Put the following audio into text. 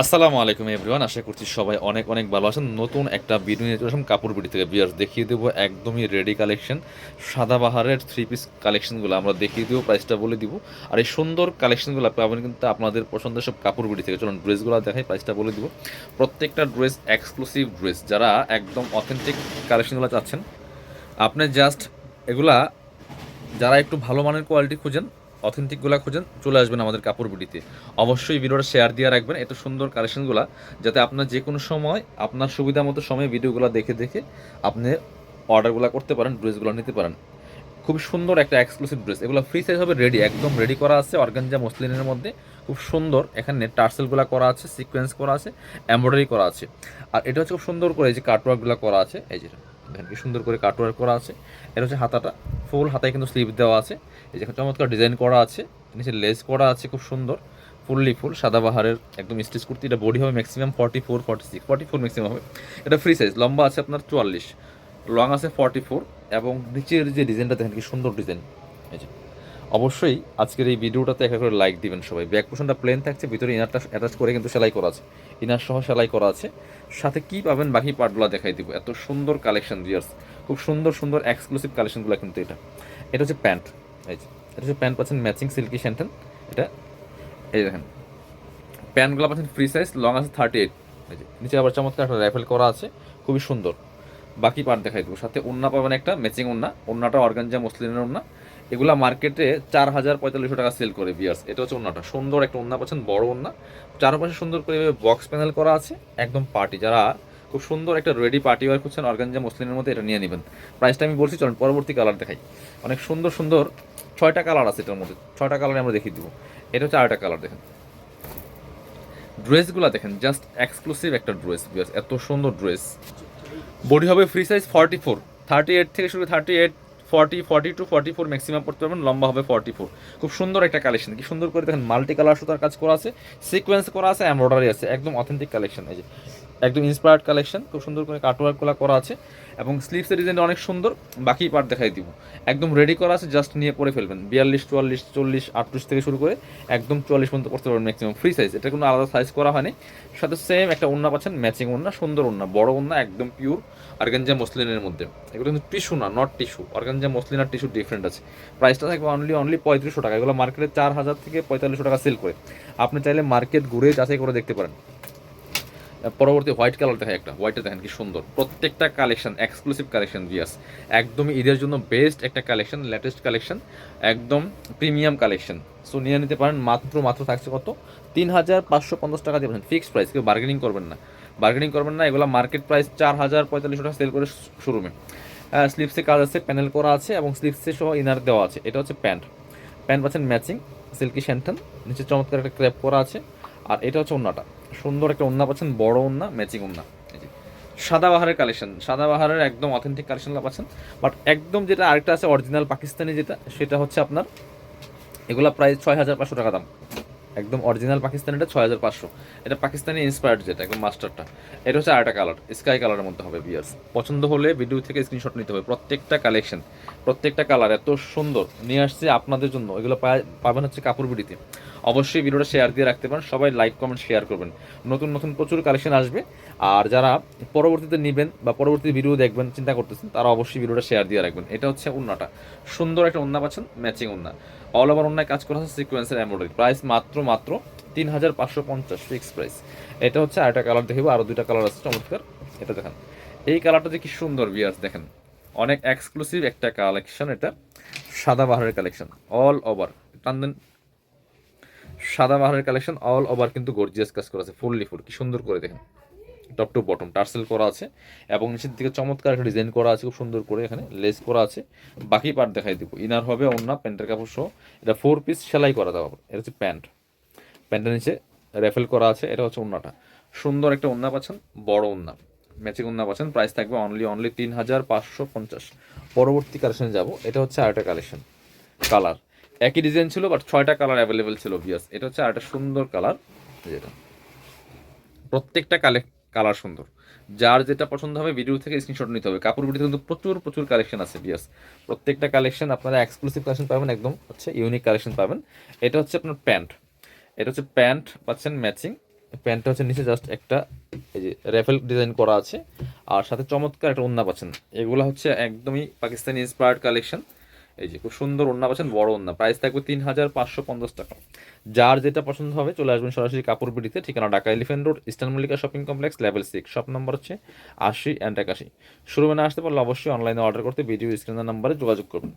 আসসালামু আলাইকুম এভরিওয়ান, আশা করছি সবাই অনেক অনেক ভালো আছেন। নতুন একটা ভিডিও নিয়ে চলে কাপড় বিড়ি থেকে। বিয়ার্স দেখিয়ে দেবো একদমই রেডি কালেকশন সাদাবাহারের থ্রি পিস কালেকশনগুলো আমরা দেখিয়ে দেবো প্রাইসটা বলে দিব। আর এই সুন্দর কালেকশনগুলো পাবেন কিন্তু আপনাদের পছন্দের সব কাপড় বিড়ি থেকে। চলুন ড্রেসগুলো দেখাই প্রাইসটা বলে দিব। প্রত্যেকটা ড্রেস এক্সক্লুসিভ ড্রেস যারা একদম অথেন্টিক কালেকশনগুলো চাচ্ছেন, আপনি জাস্ট এগুলা, যারা একটু ভালো মানের কোয়ালিটি খুঁজেন অথেন্টিকগুলো খুঁজেন, চলে আসবেন আমাদের কাপড় বিডিতে অবশ্যই ভিডিওটা শেয়ার দিয়ে রাখবেন, এত সুন্দর কালেকশনগুলো যাতে আপনার যে কোনো সময়, আপনার সুবিধা মতো সময়ে ভিডিওগুলো দেখে দেখে আপনি অর্ডারগুলো করতে পারেন, ড্রেসগুলো নিতে পারেন। খুব সুন্দর একটা এক্সক্লুসিভ ড্রেস এগুলো ফ্রি সাইজ হবে রেডি একদম রেডি করা আছে অর্গানজা মসলিনের মধ্যে। খুব সুন্দর, এখানে টার্সেলগুলো করা আছে সিকোয়েন্স করা আছে এমব্রয়ডারি করা আছে। আর এটা হচ্ছে খুব সুন্দর করে যে কাটওয়ার্কগুলো করা আছে, এই যেটা দেখেন কি সুন্দর করে কাটওয়ার্ক করা আছে। এটা হচ্ছে হাতাটা, ফুল হাতায় কিন্তু স্লিপ দেওয়া আছে। এই যে চমৎকার ডিজাইন করা আছে, নিচে লেস করা আছে, খুব সুন্দর, ফুললি ফুল সাদাবাহারের একদম স্টিচ কুর্তি। এটা বডি হবে maximum forty four forty six forty four maximum হবে। এটা ফ্রি সাইজ লম্বা আছে আপনার চুয়াল্লিশ লং আছে ফর্টি ফোর এবং নিচের যে ডিজাইনটা দেখেন কি সুন্দর ডিজাইন এই যে। অবশ্যই আজকের এই ভিডিওটাতে একটা করে লাইক দিবেন সবাই। ব্যাক পোর্শনটা প্লেন থাকছে, ভিতরে ইনারটা অ্যাটাচ করে কিন্তু সেলাই করা আছে। ইনার সহ সেলাই করা আছে। সাথে কি পাবেন বাকি পার্টগুলো দেখাই দিব। এত সুন্দর কালেকশন ভিয়ার্স খুব সুন্দর সুন্দর এক্সক্লুসিভ কালেকশনগুলো কিন্তু এটা। এটা হচ্ছে প্যান্ট। এই যে, এটা হচ্ছে প্যান্ট পাচ্ছেন ম্যাচিং সিল্কি স্যান্টেন এটা, এই দেখেন। প্যান্টগুলো পাচ্ছেন ফ্রি সাইজ লং আছে থার্টি এইট এই যে, নিচে আবার চমৎকার একটা রাইফেল করা আছে। খুবই সুন্দর। বাকি পার্ট দেখাই দেবো। সাথে ওন্না পাবেন একটা ম্যাচিং ওন্না ওন্নাটা অর্গানজা মসলিনের ওন্না এগুলা মার্কেটে চার হাজার পঁয়তাল্লিশশো টাকা সেল করে বিয়ার্স এটা হচ্ছে ওন্নাটা সুন্দর একটা ওন্না পাচ্ছেন, বড় ওন্না চারপাশে সুন্দর করে বক্স প্যানেল করা আছে, একদম পার্টি যারা খুব সুন্দর একটা রেডি পার্টি ওয়ার খুঁজছেন, অর্গানজা মসলিনের মধ্যে এটা নিয়ে নেবেন। প্রাইসটা আমি বলছি, চলুন, পরবর্তী কালার দেখাই। অনেক সুন্দর সুন্দর ছয়টা কালার আছে এটার মধ্যে। ছয়টা কালারে আমরা দেখিয়ে দিব। এটা হচ্ছে আরেকটা কালার দেখেন। ড্রেসগুলো দেখেন জাস্ট এক্সক্লুসিভ একটা ড্রেস বিয়ার্স এত সুন্দর ড্রেস বডি হবে free size forty four thirty eight থেকে শুরু thirty eight forty forty two forty four maximum পড়তে পারবেন, লম্বা হবে ফর্টি ফোর খুব সুন্দর একটা কালেকশন কি সুন্দর করে দেখেন মাল্টি কালার সুতার কাজ করা আছে সিকোয়েন্স করা আছে এমব্রয়ডারি আছে, একদম অথেন্টিক কালেকশন এই যে একদম ইন্সপায়ার্ড কালেকশন খুব সুন্দর করে কাটওয়ার্কগুলো করা আছে এবং স্লিভসের ডিজাইনটা অনেক সুন্দর, বাকি পার্ট দেখাই দিব। একদম রেডি করা আছে জাস্ট নিয়ে পরে ফেলবেন। বিয়াল্লিশ, চুয়াল্লিশ, চল্লিশ, আটত্রিশ থেকে শুরু করে একদম চুয়াল্লিশ পর্যন্ত করতে পারবেন ম্যাক্সিমাম ফ্রি সাইজ এটা কোনো আলাদা সাইজ করা হয়নি। সাথে সেম একটা ওন্না পাচ্ছেন ম্যাচিং ওন্না সুন্দর ওন্না বড় ওন্না একদম পিওর অর্গানজা মসলিনের মধ্যে। এগুলো কিন্তু টিস্যু না নট টিস্যু অর্গানজা মসলিন আর টিস্যু ডিফারেন্ট আছে। প্রাইসটা থাকবে অনলি অনলি পঁয়ত্রিশশো টাকা। এগুলো মার্কেটে চার হাজার থেকে পঁয়তাল্লিশশো টাকা সেল করে। আপনি চাইলে মার্কেট ঘুরে যাচাই করে দেখতে পারেন। পরবর্তী হোয়াইট কালার দেখেন একটা, হোয়াইটটা দেখেন কি সুন্দর। প্রত্যেকটা কালেকশন এক্সক্লুসিভ কালেকশন দিয়াস একদমই ঈদের জন্য বেস্ট একটা কালেকশন লেটেস্ট কালেকশন, একদম প্রিমিয়াম কালেকশন। সো নিয়ে নিতে পারেন, মাত্র মাত্র থাকছে কত? তিন হাজার পাঁচশো পঞ্চাশ টাকা দিয়ে ফিক্সড প্রাইস কেউ বার্গেনিং করবেন না। বার্গেনিং করবেন না, এগুলো মার্কেট প্রাইস চার হাজার পঁয়তাল্লিশশো টাকা সেল করে শোরুমে স্লিপসে কাজ আছে প্যানেল করা আছে এবং স্লিপসে সহ ইনার দেওয়া আছে। এটা হচ্ছে প্যান্ট প্যান্ট পাচ্ছেন ম্যাচিং সিল্কি শ্যান্টন নিচে চমৎকার একটা ক্র্যাপ করা আছে। আর এটা হচ্ছে ওন্নাটা সুন্দর একটা ওন্না পাচ্ছেন, বড় ওন্না ম্যাচিং ওন্না সাদাবাহারের কালেকশন সাদাবাহারের একদম অথেন্টিক কালেকশন পাচ্ছেন। বাট একদম যেটা আরেকটা আছে অরিজিনাল পাকিস্তানি যেটা, সেটা হচ্ছে আপনার, এগুলো প্রায় ছয় হাজার পাঁচশো টাকা দাম। একদম অরিজিনাল পাকিস্তানিটা ছয় হাজার পাঁচশো। এটা পাকিস্তানি ইন্সপায়ার্ড যেটা, একদম মাস্টারটা এটা হচ্ছে আরেকটা কালার স্কাই কালারের মধ্যে হবে বিয়ার্স পছন্দ হলে ভিডিও থেকে স্ক্রিনশট নিতে হবে, প্রত্যেকটা কালেকশন প্রত্যেকটা কালার এত সুন্দর। নিয়ে আসছে আপনাদের জন্য, এগুলো পাবেন হচ্ছে কাপড় বিড়িতে অবশ্যই ভিডিওটা শেয়ার দিয়ে রাখতে পারেন। সবাই লাইক কমেন্ট শেয়ার করবেন। নতুন নতুন প্রচুর কালেকশন আসবে। আর যারা পরবর্তীতে নেবেন বা পরবর্তী ভিডিও দেখবেন, চিন্তা করতেছেন, তারা অবশ্যই ভিডিওটা শেয়ার দিয়ে রাখবেন। এটা হচ্ছে উন্নাটা। সুন্দর একটা উন্না পাচ্ছেন ম্যাচিং উন্না। অল ওভার অন্যায় কাজ করা হচ্ছে সিকোয়েন্সের এমব্রয়ডারি প্রাইস মাত্র মাত্র তিন হাজার পাঁচশো পঞ্চাশ ফিক্স প্রাইস এটা হচ্ছে আরেকটা কালার দেখব। আরও দুইটা কালার আছে, চমৎকার। এটা দেখেন। এই কালারটা যে কি সুন্দর বিয়ার্স দেখেন। অনেক এক্সক্লুসিভ একটা কালেকশন এটা। সাদা বাহারের কালেকশন অল ওভার টান দেন। সাদা বাহারের কালেকশন অল ওভার কিন্তু গর্জিয়াস কাজ করা আছে ফুললি ফুল কি সুন্দর করে দেখেন। টপ টু বটম টার্সেল করা আছে, এবং নিচের দিকে চমৎকার একটা ডিজাইন করা আছে, খুব সুন্দর করে এখানে লেস করা আছে। বাকি পার্ট দেখাই দিব ইনার হবে অন্য প্যান্টের কাপড় সহ, এটা ফোর পিস সেলাই করা দেওয়া এটা হচ্ছে প্যান্ট। প্যান্টের নিচে রেফেল করা আছে, এটা হচ্ছে ওন্নাটা সুন্দর একটা ওন্না পাচ্ছেন, বড় ওন্না ম্যাচিং ওন্না পাচ্ছেন প্রাইস থাকবে অনলি অনলি তিন হাজার পাঁচশো পঞ্চাশ। পরবর্তী কালেকশনে যাব, এটা হচ্ছে আরেকটা কালেকশন কালার একই ডিজাইন ছিল বাট ছয়টা কালার অ্যাভেলেবেল ছিল বিয়াস এটা হচ্ছে আরেকটা সুন্দর কালার যেটা প্রত্যেকটা কালে কালার সুন্দর। যার যেটা পছন্দ হবে ভিডিও থেকে স্ক্রিনশট নিতে হবে। কাপড় ভিডিওতে কিন্তু প্রচুর প্রচুর কালেকশন আছে বিয়াস প্রত্যেকটা কালেকশন আপনারা এক্সক্লুসিভ কালেকশন পাবেন, একদম হচ্ছে ইউনিক কালেকশন পাবেন। এটা হচ্ছে আপনার প্যান্ট। এটা হচ্ছে প্যান্ট, পাচ্ছেন ম্যাচিং প্যান্টটা হচ্ছে নিচে জাস্ট একটা, এই যে র্যাফেল ডিজাইন করা আছে। আর সাথে চমৎকার একটা ওন্না পাচ্ছেন। এগুলো হচ্ছে একদমই পাকিস্তানি ইন্সপায়ার্ড কালেকশন এই যে, খুব সুন্দর ওন্না পাচ্ছেন, বড় ওন্না প্রাইস থাকবে তিন হাজার পাঁচশো পঞ্চাশ টাকা। যার যেটা পছন্দ হবে চলে আসবেন সরাসরি কাপড় বিডিতে ঠিকানা Dhaka elephant road, eastern Mallika shopping complex, level six. Shop number হচ্ছে আশি অ্যান্ড একাশি। শুরু মানে আসতে পারলে অবশ্যই অনলাইনে অর্ডার করতে ভিডিও স্ক্রিনের নাম্বারে যোগাযোগ করবেন